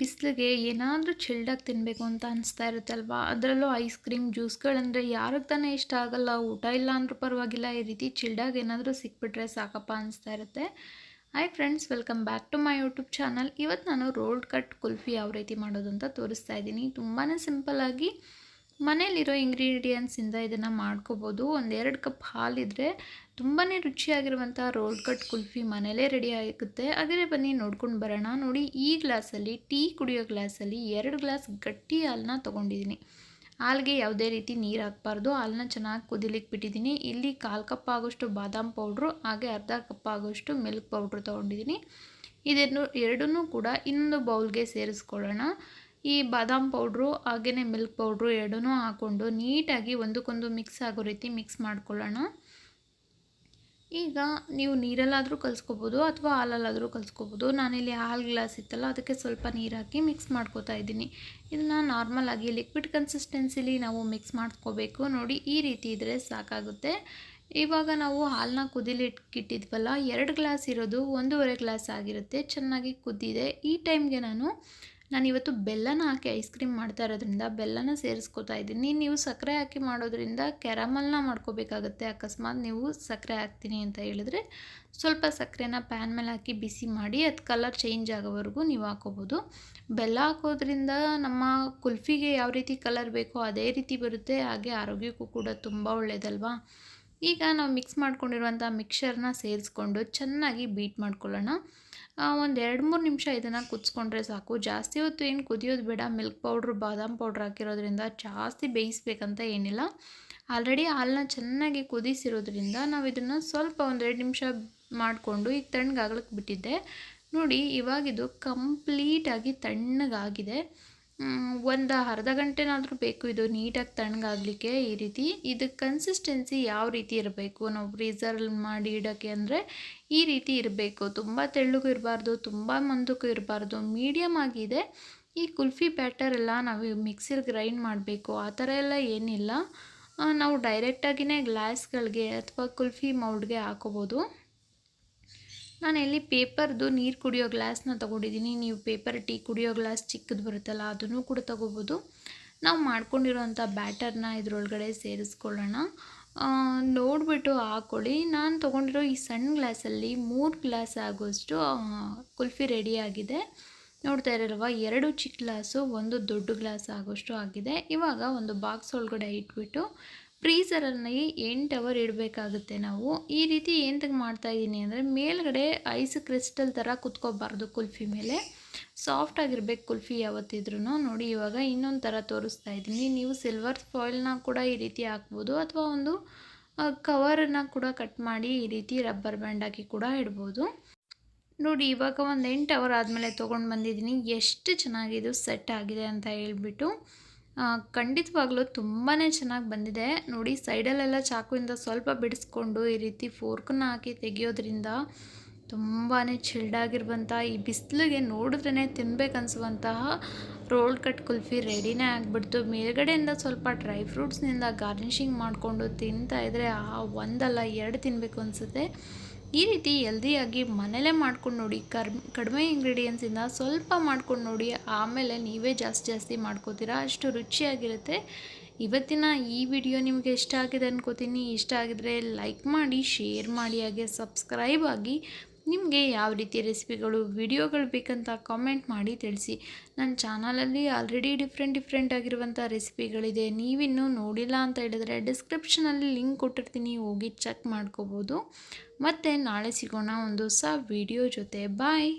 ಬಿಸಿಲಿಗೆ ಏನಾದರೂ ಚಿಲ್ಡಾಗಿ ತಿನ್ನಬೇಕು ಅಂತ ಅನಿಸ್ತಾ ಇರುತ್ತೆ ಅಲ್ವಾ ಅದರಲ್ಲೂ ಐಸ್ ಕ್ರೀಮ್ ಜ್ಯೂಸ್ಗಳಂದರೆ ಯಾರಿಗೆ ತಾನೇ ಇಷ್ಟ ಆಗಲ್ಲ. ಊಟ ಇಲ್ಲ ಅಂದರೂ ಪರವಾಗಿಲ್ಲ. ಈ ರೀತಿ ಚಿಲ್ಡಾಗಿ ಏನಾದರೂ ಸಿಕ್ಬಿಟ್ರೆ ಸಾಕಪ್ಪ ಅನಿಸ್ತಾ ಇರುತ್ತೆ. Hi friends welcome back to my YouTube channel ಇವತ್ತು ನಾನು ರೋಲ್ಡ್ ಕಟ್ ಕುಲ್ಫಿ ಯಾವ ರೀತಿ ಮಾಡೋದು ಅಂತ ತೋರಿಸ್ತಾ ಇದ್ದೀನಿ. ತುಂಬಾ ಸಿಂಪಲ್ಲಾಗಿ ಮನೇಲಿರೋ ಇಂಗ್ರೀಡಿಯೆಂಟ್ಸಿಂದ ಇದನ್ನು ಮಾಡ್ಕೋಬೋದು. ಒಂದೆರಡು ಕಪ್ ಹಾಲಿದ್ರೆ ತುಂಬಾ ರುಚಿಯಾಗಿರುವಂಥ ರೋಲ್ ಕಟ್ ಕುಲ್ಫಿ ಮನೇಲೇ ರೆಡಿ ಆಗುತ್ತೆ ಹಾಗೆ ಬನ್ನಿ ನೋಡ್ಕೊಂಡು ಬರೋಣ. ನೋಡಿ, ಈ ಗ್ಲಾಸಲ್ಲಿ, ಟೀ ಕುಡಿಯೋ ಗ್ಲಾಸಲ್ಲಿ ಎರಡು ಗ್ಲಾಸ್ ಗಟ್ಟಿ ಹಾಲನ್ನ ತೊಗೊಂಡಿದ್ದೀನಿ. ಹಾಲಿಗೆ ಯಾವುದೇ ರೀತಿ ನೀರು ಹಾಕ್ಬಾರ್ದು. ಹಾಲನ್ನ ಚೆನ್ನಾಗಿ ಕುದಿಲಿಕ್ಕೆ ಬಿಟ್ಟಿದ್ದೀನಿ. ಇಲ್ಲಿ ಕಾಲು ಕಪ್ ಆಗೋಷ್ಟು ಬಾದಾಮ್ ಪೌಡ್ರು, ಹಾಗೆ ಅರ್ಧ ಕಪ್ ಆಗೋಷ್ಟು ಮಿಲ್ಕ್ ಪೌಡ್ರು ತೊಗೊಂಡಿದ್ದೀನಿ. ಇದನ್ನು ಎರಡನ್ನೂ ಕೂಡ ಇನ್ನೊಂದು ಬೌಲ್ಗೆ ಸೇರಿಸ್ಕೊಳ್ಳೋಣ. ಈ ಬಾದಾಮ್ ಪೌಡ್ರು ಹಾಗೆಯೇ ಮಿಲ್ಕ್ ಪೌಡ್ರು ಎರಡನ್ನೂ ಹಾಕ್ಕೊಂಡು ನೀಟಾಗಿ ಒಂದಕ್ಕೊಂದು ಮಿಕ್ಸ್ ಆಗೋ ರೀತಿ ಮಿಕ್ಸ್ ಮಾಡ್ಕೊಳ್ಳೋಣ. ಈಗ ನೀವು ನೀರಲ್ಲಾದರೂ ಕಲಿಸ್ಕೋಬೋದು ಅಥವಾ ಹಾಲಲ್ಲಾದರೂ ಕಲಿಸ್ಕೋಬೋದು. ನಾನಿಲ್ಲಿ ಹಾಲು ಗ್ಲಾಸ್ ಇತ್ತಲ್ಲ, ಅದಕ್ಕೆ ಸ್ವಲ್ಪ ನೀರು ಹಾಕಿ ಮಿಕ್ಸ್ ಮಾಡ್ಕೋತಾ ಇದ್ದೀನಿ. ಇದನ್ನು ನಾರ್ಮಲಾಗಿ ಲಿಕ್ವಿಡ್ ಕನ್ಸಿಸ್ಟೆನ್ಸಿಲಿ ನಾವು ಮಿಕ್ಸ್ ಮಾಡ್ಕೋಬೇಕು. ನೋಡಿ, ಈ ರೀತಿ ಇದ್ದರೆ ಸಾಕಾಗುತ್ತೆ. ಇವಾಗ ನಾವು ಹಾಲನ್ನ ಕುದಿಲಿಟ್ಕಿಟ್ಟಿದ್ವಲ್ಲ, ಎರಡು ಗ್ಲಾಸ್ ಇರೋದು ಒಂದೂವರೆ ಗ್ಲಾಸ್ ಆಗಿರುತ್ತೆ. ಚೆನ್ನಾಗಿ ಕುದ್ದಿದೆ. ಈ ಟೈಮ್ಗೆ ನಾನು ನಾನು ಇವತ್ತು ಬೆಲ್ಲನ ಹಾಕಿ ಐಸ್ ಕ್ರೀಮ್ ಮಾಡ್ತಾ ಇರೋದ್ರಿಂದ ಬೆಲ್ಲನ ಸೇರಿಸ್ಕೊತಾ ಇದ್ದೀನಿ. ನೀವು ಸಕ್ಕರೆ ಹಾಕಿ ಮಾಡೋದ್ರಿಂದ ಕ್ಯಾರಮಲ್ನ ಮಾಡ್ಕೋಬೇಕಾಗುತ್ತೆ. ಅಕಸ್ಮಾತ್ ನೀವು ಸಕ್ಕರೆ ಹಾಕ್ತೀನಿ ಅಂತ ಹೇಳಿದ್ರೆ ಸ್ವಲ್ಪ ಸಕ್ಕರೆನ ಪ್ಯಾನ್ ಮೇಲೆ ಹಾಕಿ ಬಿಸಿ ಮಾಡಿ ಅದು ಕಲರ್ ಚೇಂಜ್ ಆಗೋವರೆಗೂ ನೀವು ಹಾಕೋಬೋದು. ಬೆಲ್ಲ ಹಾಕೋದ್ರಿಂದ ನಮ್ಮ ಕುಲ್ಫಿಗೆ ಯಾವ ರೀತಿ ಕಲರ್ ಬೇಕೋ ಅದೇ ರೀತಿ ಬರುತ್ತೆ. ಹಾಗೆ ಆರೋಗ್ಯಕ್ಕೂ ಕೂಡ ತುಂಬ ಒಳ್ಳೆಯದಲ್ವಾ ಈಗ ನಾವು ಮಿಕ್ಸ್ ಮಾಡ್ಕೊಂಡಿರುವಂಥ ಮಿಕ್ಸರ್ನ ಸೇರಿಸ್ಕೊಂಡು ಚೆನ್ನಾಗಿ ಬೀಟ್ ಮಾಡ್ಕೊಳ್ಳೋಣ. ಒಂದು ಎರಡು ಮೂರು ನಿಮಿಷ ಇದನ್ನು ಕುದಿಸ್ಕೊಂಡ್ರೆ ಸಾಕು. ಜಾಸ್ತಿ ಹೊತ್ತು ಏನು ಕುದಿಯೋದು ಬೇಡ. ಮಿಲ್ಕ್ ಪೌಡ್ರ್ ಬಾದಾಮ್ ಪೌಡ್ರ್ ಹಾಕಿರೋದ್ರಿಂದ ಜಾಸ್ತಿ ಬೇಯಿಸ್ಬೇಕಂತ ಏನಿಲ್ಲ. ಆಲ್ರೆಡಿ ಹಾಲನ್ನ ಚೆನ್ನಾಗಿ ಕುದಿಸಿರೋದ್ರಿಂದ ನಾವು ಇದನ್ನು ಸ್ವಲ್ಪ ಒಂದೆರಡು ನಿಮಿಷ ಮಾಡಿಕೊಂಡು ಈಗ ತಣ್ಣಗಾಗ್ಲಿಕ್ಕೆ ಬಿಟ್ಟಿದ್ದೆ. ನೋಡಿ ಇವಾಗಿದು ಕಂಪ್ಲೀಟಾಗಿ ತಣ್ಣಗಾಗಿದೆ. ಒಂದು ಅರ್ಧ ಗಂಟೆನಾದರೂ ಬೇಕು. ಇದು ನೀಟಾಗಿ ತಣ್ಣಗಾಗಲಿಕ್ಕೆ ಈ ರೀತಿ. ಇದು ಕನ್ಸಿಸ್ಟೆನ್ಸಿ ಯಾವ ರೀತಿ ಇರಬೇಕು? ನಾವು ಫ್ರೀಸರಲ್ಲಿ ಮಾಡಿ ಇಡೋಕ್ಕೆ ಅಂದರೆ ಈ ರೀತಿ ಇರಬೇಕು. ತುಂಬ ತೆಳ್ಳಗೂ ಇರಬಾರ್ದು, ತುಂಬ ಮಂದಕ್ಕೂ ಇರಬಾರ್ದು. ಮೀಡಿಯಮ್ ಆಗಿದೆ. ಈ ಕುಲ್ಫಿ ಬ್ಯಾಟರ್ ಎಲ್ಲ ನಾವು ಮಿಕ್ಸಿಲಿ ಗ್ರೈಂಡ್ ಮಾಡಬೇಕು. ಆ ಥರ ಎಲ್ಲ ಏನಿಲ್ಲ. ನಾವು ಡೈರೆಕ್ಟಾಗಿಯೇ ಗ್ಲಾಸ್ಗಳಿಗೆ ಅಥವಾ ಕುಲ್ಫಿ ಮೌಲ್ಡ್ಗೆ ಹಾಕೋಬೋದು. ನಾನು ಇಲ್ಲಿ ಪೇಪರ್ದು ನೀರು ಕುಡಿಯೋ ಗ್ಲಾಸ್ನ ತೊಗೊಂಡಿದ್ದೀನಿ. ನೀವು ಪೇಪರ್ ಟೀ ಕುಡಿಯೋ ಗ್ಲಾಸ್ ಚಿಕ್ಕದು ಬರುತ್ತಲ್ಲ, ಅದನ್ನು ಕೂಡ ತೊಗೋಬೋದು. ನಾವು ಮಾಡ್ಕೊಂಡಿರೋಂಥ ಬ್ಯಾಟರ್ನ ಇದರೊಳಗಡೆ ಸೇರಿಸ್ಕೊಳ್ಳೋಣ. ನೋಡಿಬಿಟ್ಟು ಹಾಕ್ಕೊಳ್ಳಿ ನಾನು ತೊಗೊಂಡಿರೋ ಈ ಸಣ್ಣ ಗ್ಲಾಸಲ್ಲಿ ಮೂರು ಗ್ಲಾಸ್ ಆಗೋಷ್ಟು ಕುಲ್ಫಿ ರೆಡಿಯಾಗಿದೆ ನೋಡ್ತಾ ಇರಲ್ವ, ಎರಡು ಚಿಕ್ಕ ಗ್ಲಾಸು, ಒಂದು ದೊಡ್ಡ ಗ್ಲಾಸ್ ಆಗೋಷ್ಟು ಆಗಿದೆ. ಇವಾಗ ಒಂದು ಬಾಕ್ಸ್ ಒಳಗಡೆ ಇಟ್ಬಿಟ್ಟು ಫ್ರೀಝರಲ್ಲಿ ಎಂಟು ಅವರ್ ಇಡಬೇಕಾಗುತ್ತೆ ನಾವು. ಈ ರೀತಿ ಮಾಡ್ತಾ ಮಾಡ್ತಾಯಿದ್ದೀನಿ ಅಂದರೆ ಮೇಲ್ಗಡೆ ಐಸ್ ಕ್ರಿಸ್ಟಲ್ ಥರ ಕುತ್ಕೋಬಾರ್ದು ಕುಲ್ಫಿ ಮೇಲೆ. ಸಾಫ್ಟ್ ಆಗಿರ್ಬೇಕು ಕುಲ್ಫಿ ಯಾವತ್ತಿದ್ರೂ ನೋಡಿ, ಇವಾಗ ಇನ್ನೊಂದು ಥರ ತೋರಿಸ್ತಾ ಇದ್ದೀನಿ. ನೀವು ಸಿಲ್ವರ್ ಫಾಯಿಲ್ನ ಕೂಡ ಈ ರೀತಿ ಹಾಕ್ಬೋದು. ಅಥವಾ ಒಂದು ಕವರನ್ನು ಕೂಡ ಕಟ್ ಮಾಡಿ ಈ ರೀತಿ ರಬ್ಬರ್ ಬ್ಯಾಂಡ್ ಹಾಕಿ ಕೂಡ ಇಡ್ಬೋದು. ನೋಡಿ, ಇವಾಗ ಒಂದು ಎಂಟು ಅವರ್ ಆದಮೇಲೆ ತೊಗೊಂಡು ಬಂದಿದ್ದೀನಿ. ಎಷ್ಟು ಚೆನ್ನಾಗಿದು ಸೆಟ್ ಆಗಿದೆ ಅಂತ ಹೇಳ್ಬಿಟ್ಟು. ಖಂಡಿತವಾಗ್ಲೂ ತುಂಬಾ ಚೆನ್ನಾಗಿ ಬಂದಿದೆ. ನೋಡಿ, ಸೈಡಲ್ಲೆಲ್ಲ ಚಾಕುವಿಂದ ಸ್ವಲ್ಪ ಬಿಡಿಸ್ಕೊಂಡು ಈ ರೀತಿ ಫೋರ್ಕನ್ನ ಹಾಕಿ ತೆಗಿಯೋದ್ರಿಂದ ತುಂಬಾ ಚಿಲ್ಡಾಗಿರುವಂಥ ಈ ಬಿಸಿಲಿಗೆ ನೋಡಿದ್ರೇ ತಿನ್ಬೇಕನ್ಸುವಂತಹ ರೋಲ್ ಕಟ್ ಕುಲ್ಫಿ ರೆಡಿನೇ ಆಗಿಬಿಡ್ತು. ಮೇಲ್ಗಡೆಯಿಂದ ಸ್ವಲ್ಪ ಡ್ರೈ ಫ್ರೂಟ್ಸ್ನಿಂದ ಗಾರ್ನಿಷಿಂಗ್ ಮಾಡಿಕೊಂಡು ತಿಂತಾ ಇದ್ದರೆ ಆ ಒಂದಲ್ಲ ಎರಡು ತಿನ್ನಬೇಕು ಅನಿಸುತ್ತೆ. ಈ ರೀತಿ ಹೆಲ್ದಿಯಾಗಿ ಮನೇಲೇ ಮಾಡ್ಕೊಂಡು ನೋಡಿ ಕಡಿಮೆ ಇಂಗ್ರೀಡಿಯೆಂಟ್ಸಿಂದ ಸ್ವಲ್ಪ ಮಾಡ್ಕೊಂಡು ನೋಡಿ, ಆಮೇಲೆ ನೀವೇ ಜಾಸ್ತಿ ಜಾಸ್ತಿ ಮಾಡ್ಕೋತೀರಾ, ಅಷ್ಟು ರುಚಿಯಾಗಿರುತ್ತೆ. ಇವತ್ತಿನ ಈ ವಿಡಿಯೋ ನಿಮಗೆ ಇಷ್ಟ ಆಗಿದೆ ಅನ್ಕೋತೀನಿ. ಇಷ್ಟ ಆಗಿದ್ರೆ ಲೈಕ್ ಮಾಡಿ ಶೇರ್ ಮಾಡಿ, ಹಾಗೆ ಸಬ್ಸ್ಕ್ರೈಬ್ ಆಗಿ ನಿಮಗೆ ಯಾವ ರೀತಿ ರೆಸಿಪಿಗಳು, ವಿಡಿಯೋಗಳು ಬೇಕಂತ ಕಾಮೆಂಟ್ ಮಾಡಿ ತಿಳಿಸಿ. ನನ್ನ ಚಾನಲಲ್ಲಿ ಆಲ್ರೆಡಿ ಡಿಫ್ರೆಂಟ್ ಡಿಫ್ರೆಂಟ್ ಆಗಿರುವಂಥ ರೆಸಿಪಿಗಳಿದೆ. ನೀವಿನ್ನೂ ನೋಡಿಲ್ಲ ಅಂತ ಹೇಳಿದ್ರೆ ಡಿಸ್ಕ್ರಿಪ್ಷನಲ್ಲಿ ಲಿಂಕ್ ಕೊಟ್ಟಿರ್ತೀನಿ, ಹೋಗಿ ಚೆಕ್ ಮಾಡ್ಕೋಬೋದು. ಮತ್ತು ನಾಳೆ ಸಿಗೋಣ ಒಂದು ಹೊಸ ವಿಡಿಯೋ ಜೊತೆ. ಬಾಯ್